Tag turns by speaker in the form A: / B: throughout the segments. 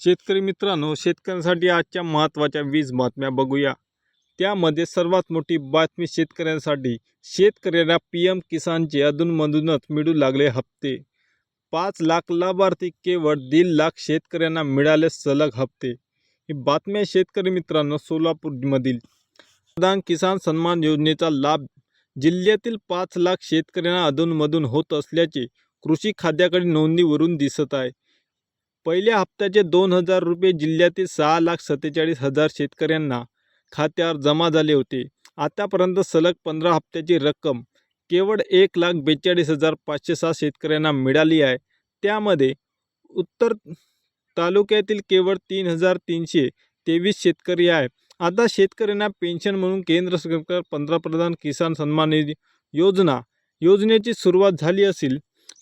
A: शेतकरी मित्रांनो शेतकऱ्यांसाठी आजच्या महत्त्वाच्या वीज बातम्या बघूया. त्यामध्ये सर्वात मोठी बातमी शेतकऱ्यांसाठी. शेतकऱ्यांना पी एम किसानचे अधूनमधूनच मिळू लागले हप्ते. पाच लाख लाभार्थी केवळ दीड लाख शेतकऱ्यांना मिळाले सलग हप्ते. ही बातम्या शेतकरी मित्रांनो सोलापूरमधील प्रधान किसान सन्मान योजनेचा लाभ जिल्ह्यातील पाच लाख शेतकऱ्यांना अधूनमधून होत असल्याचे कृषी खात्याकडे नोंदीवरून दिसत आहे. पहिल्या हप्त्याचे दोन हजार रुपये जिल्ह्यातील सहा लाख सत्तेचाळीस हजार शेतकऱ्यांना खात्यावर जमा झाले होते. आतापर्यंत सलग पंधरा हप्त्याची रक्कम केवळ एक लाख बेचाळीस हजार पाचशे सहा शेतकऱ्यांना मिळाली आहे. त्यामध्ये उत्तर तालुक्यातील केवळ तीन हजार तीनशे तेवीस शेतकरी आहे आता शेतकऱ्यांना पेन्शन म्हणून केंद्र सरकार पंतप्रधान किसान सन्मान निधी योजना योजनेची सुरुवात झाली असेल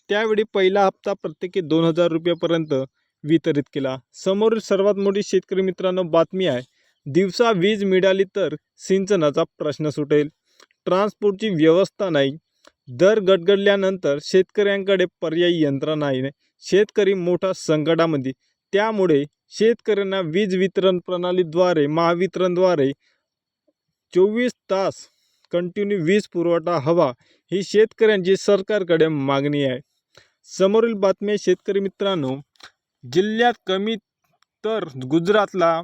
A: त्यावेळी पहिला हप्ता प्रत्येकी दोन हजार रुपयापर्यंत वितरित केला. समोरील सर्वात मोठी शेतकरी मित्रांनो बातमी आहे. दिवसा वीज मिळाली तर सिंचनाचा प्रश्न सुटेल. ट्रान्सपोर्टची व्यवस्था नाही. दर गडगडल्यानंतर शेतकऱ्यांकडे पर्यायी यंत्रणा नाही. शेतकरी मोठा संकटामध्ये. त्यामुळे शेतकऱ्यांना वीज वितरण प्रणालीद्वारे महावितरणद्वारे चोवीस तास कंटिन्यू वीज पुरवठा हवा ही शेतकऱ्यांची सरकारकडे मागणी आहे. समोरील बातमी शेतकरी मित्रांनो जिल्ह्यात कमी तर गुजरातला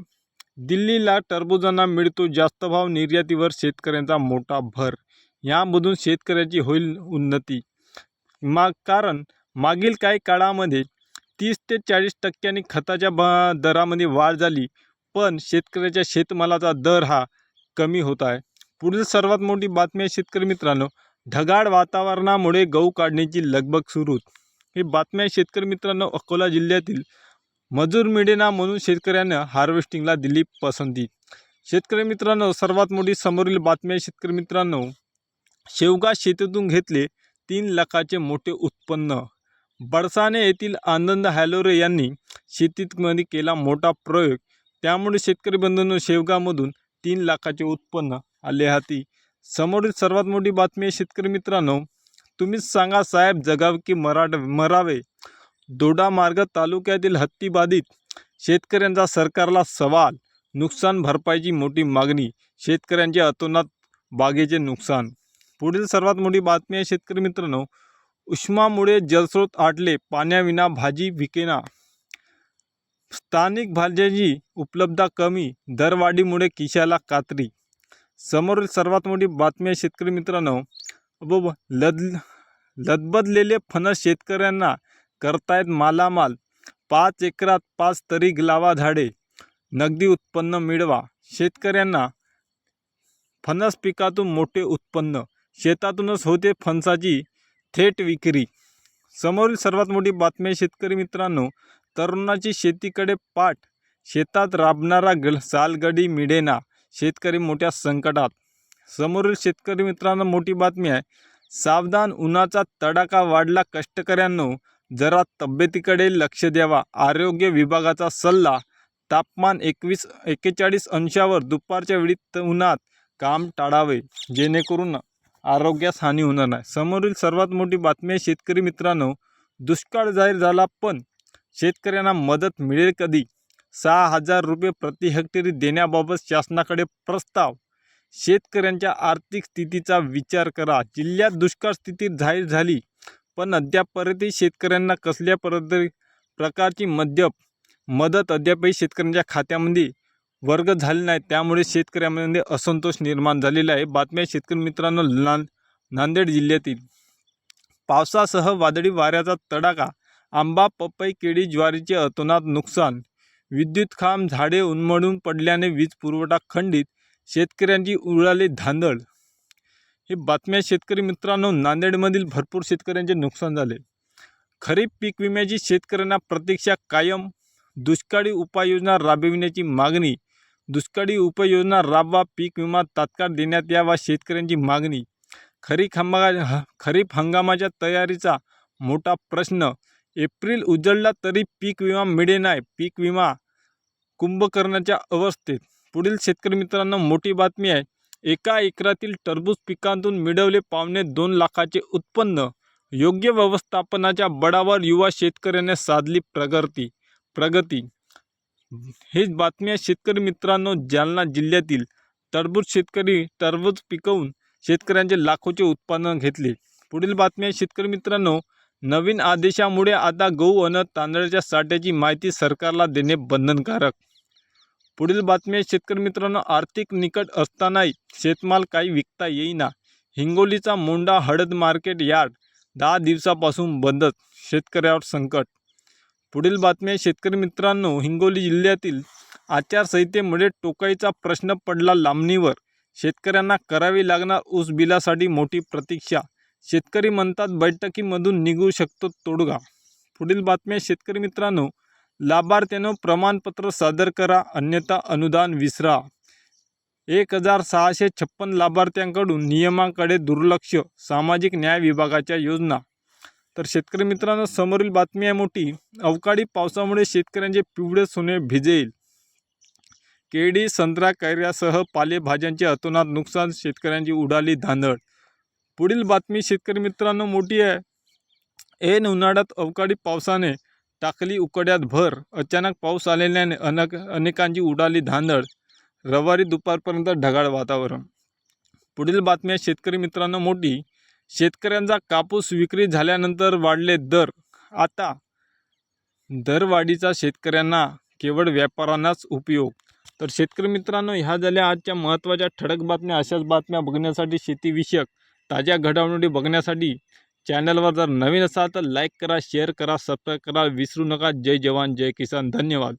A: दिल्लीला टरबुजांना मिळतो जास्त भाव निर्यातीवर शेतकऱ्यांचा मोठा भर. यामधून शेतकऱ्याची होईल उन्नती. माग कारण मागील काही काळामध्ये तीस ते चाळीस टक्क्यांनी खताच्या ब दरामध्ये वाढ झाली पण शेतकऱ्याच्या शेतमालाचा दर हा कमी होत आहे. पुढील सर्वात मोठी बातमी आहे शेतकरी मित्रांनो ढगाळ वातावरणामुळे गहू काढण्याची लगबग सुरू ही बातम्या शेतकरी मित्रांनो अकोला जिल्ह्यातील मजूर मिळेना म्हणून शेतकऱ्यांना हार्वेस्टिंगला दिली पसंती. शेतकरी मित्रांनो सर्वात मोठी समोरील बातमी शेतकरी मित्रांनो शेवगा शेतीतून घेतले तीन लाखाचे मोठे उत्पन्न. बडसाने येथील आनंद हॅलोरे यांनी शेतीमध्ये केला मोठा प्रयोग. त्यामुळे शेतकरी बंधूंनो शेवगामधून तीन लाखाचे उत्पन्न आले हाती. समोरील सर्वात मोठी बातमी आहे शेतकरी मित्रांनो तुम्हीच सांगा साहेब जगाव की मराठ मरावे. दोडामार्ग तालुक्यातील हत्तीबाधित शेतकऱ्यांचा सरकारला सवाल. नुकसान भरपाईची मोठी मागणी. शेतकऱ्यांचे अतोनात बागेचे नुकसान. पुढील सर्वात मोठी बातमी आहे शेतकरी मित्रांनो. उष्मामुळे जलस्रोत आटले पाण्याविना भाजी विकेना. स्थानिक भाज्याची उपलब्धता कमी दरवाढीमुळे किशाला कात्री. समोरील सर्वात मोठी बातमी आहे शेतकरी मित्रांनो. व लद लदबदलेले फणस शेतकऱ्यांना करतायत मालामाल. पाच एकरात पाच तरी लावा झाडे. नगदी उत्पन्न मिळवा. शेतकऱ्यांना फणस पिकातून मोठे उत्पन्न. शेतातूनच होते फणसाची थेट विक्री. समोरील सर्वात मोठी बातमी शेतकरी मित्रांनो तरुणाची शेतीकडे पाठ. शेतात राबणारा गल सालगडी मिळेना. शेतकरी मोठ्या संकटात. समोरील शेतकरी मित्रांनो मोठी बातमी आहे. सावधान उन्हाचा तडाखा वाढला कष्टकऱ्यांनो जरा तब्येतीकडे लक्ष द्यावा. आरोग्य विभागाचा सल्ला तापमान एकवीस एक्केचाळीस अंशावर दुपारच्या वेळी उन्हात काम टाळावे. जेणेकरून आरोग्यास हानी होणार नाही. समोरील सर्वात मोठी बातमी आहे शेतकरी मित्रांनो दुष्काळ जाहीर झाला पण शेतकऱ्यांना मदत मिळेल कधी? सहा हजार रुपये प्रति हेक्टरी देण्याबाबत शासनाकडे प्रस्ताव शेतकऱ्यांच्या आर्थिक स्थितीचा विचार करा. जिल्ह्यात दुष्काळ स्थिती जाहीर झाली पण अद्यापपर्यंतही शेतकऱ्यांना कसल्या पर प्रकारची मद्यप मदत अद्यापही शेतकऱ्यांच्या खात्यामध्ये वर्ग झाले नाही. त्यामुळे शेतकऱ्यांमध्ये असंतोष निर्माण झालेला आहे. बातम्या शेतकरी मित्रांनो ना नांदेड जिल्ह्यातील. पावसासह वादळी वाऱ्याचा तडाखा आंबा पपई केळी ज्वारीचे अतोनात नुकसान विद्युत खांब झाडे उन्मळून पडल्याने वीज पुरवठा खंडित शेतकऱ्यांची उडाली धांदळ. ही बातम्या शेतकरी मित्रांनो नांदेडमधील भरपूर शेतकऱ्यांचे नुकसान झाले. खरीप पीक विम्याची शेतकऱ्यांना प्रतीक्षा कायम. दुष्काळी उपाययोजना राबविण्याची मागणी. दुष्काळी उपाययोजना राबवा पीक विमा तात्काळ देण्यात यावा शेतकऱ्यांची मागणी. खरीप हंगा ह- खरीप हंगामाच्या तयारीचा मोठा प्रश्न. एप्रिल उजळला तरी पीक विमा मिळे नाही पीक विमा कुंभकर्णाच्या अवस्थेत. पुढील शेतकरी मित्रांनो मोठी बातमी आहे. एका एकरातील टरबूज पिकांतून मिळवले पावणे दोन लाखाचे उत्पन्न. योग्य व्यवस्थापनाच्या बळावर युवा शेतकऱ्याने साधली प्रगती प्रगती. हीच बातमी आहे शेतकरी मित्रांनो जालना जिल्ह्यातील टरबूज शेतकरी टरबूज पिकवून शेतकऱ्यांचे लाखोचे उत्पन्न घेतले. पुढील बातमी आहे शेतकरी मित्रांनो नवीन आदेशामुळे आता गहू अन तांदळाच्या साठ्याची माहिती सरकारला देणे बंधनकारक पुढील बातमी आहे शेतकरी मित्रांनो आर्थिक निकट असतानाही शेतमाल काही विकता येईना. हिंगोलीचा मोंडा हळद मार्केट यार्ड दहा दिवसापासून बंदच शेतकऱ्यावर संकट. पुढील बातमी आहे शेतकरी मित्रांनो हिंगोली जिल्ह्यातील आचारसंहितेमुळे टोकाईचा प्रश्न पडला लांबणीवर. शेतकऱ्यांना करावी लागणार ऊस बिलासाठी मोठी प्रतीक्षा. शेतकरी म्हणतात बैठकीमधून निघू शकतो तोडगा. पुढील बातमी आहे शेतकरी मित्रांनो लाभार्थ्यानं प्रमाणपत्र सादर करा अन्यथा अनुदान विसरा. एक हजार सहाशे छप्पन लाभार्थ्यांकडून नियमांकडे दुर्लक्ष सामाजिक न्याय विभागाच्या योजना. तर शेतकरी मित्रांनो समोरील बातमी आहे मोठी. अवकाळी पावसामुळे शेतकऱ्यांचे पिवळे सोने भिजेल. केळी संत्रा कैऱ्यासह पालेभाज्यांचे अतोनात नुकसान शेतकऱ्यांची उडाली धांदळ पुढील बातमी शेतकरी मित्रांनो मोठी आहे. ऐन उन्हाळ्यात अवकाळी पावसाने टाकली उकड्यात भर. अचानक पाऊस आलेल्याने अनेक अनेकांची उडाली धांदळ रविवारी दुपारपर्यंत ढगाळ वातावरण. पुढील बातम्या शेतकरी मित्रांनो मोठी. शेतकऱ्यांचा कापूस विक्री झाल्यानंतर वाढले दर. आता दरवाढीचा शेतकऱ्यांना केवळ व्यापाऱ्यांनाच उपयोग. तर शेतकरी मित्रांनो ह्या झाल्या आजच्या महत्त्वाच्या ठळक बातम्या. अशाच बातम्या बघण्यासाठी शेतीविषयक ताज्या घडामोडी बघण्यासाठी चॅनलवर जर नवीन असाल तर लाईक करा शेअर करा सबस्क्राईब करा. विसरू नका. जय जवान जय किसान. धन्यवाद.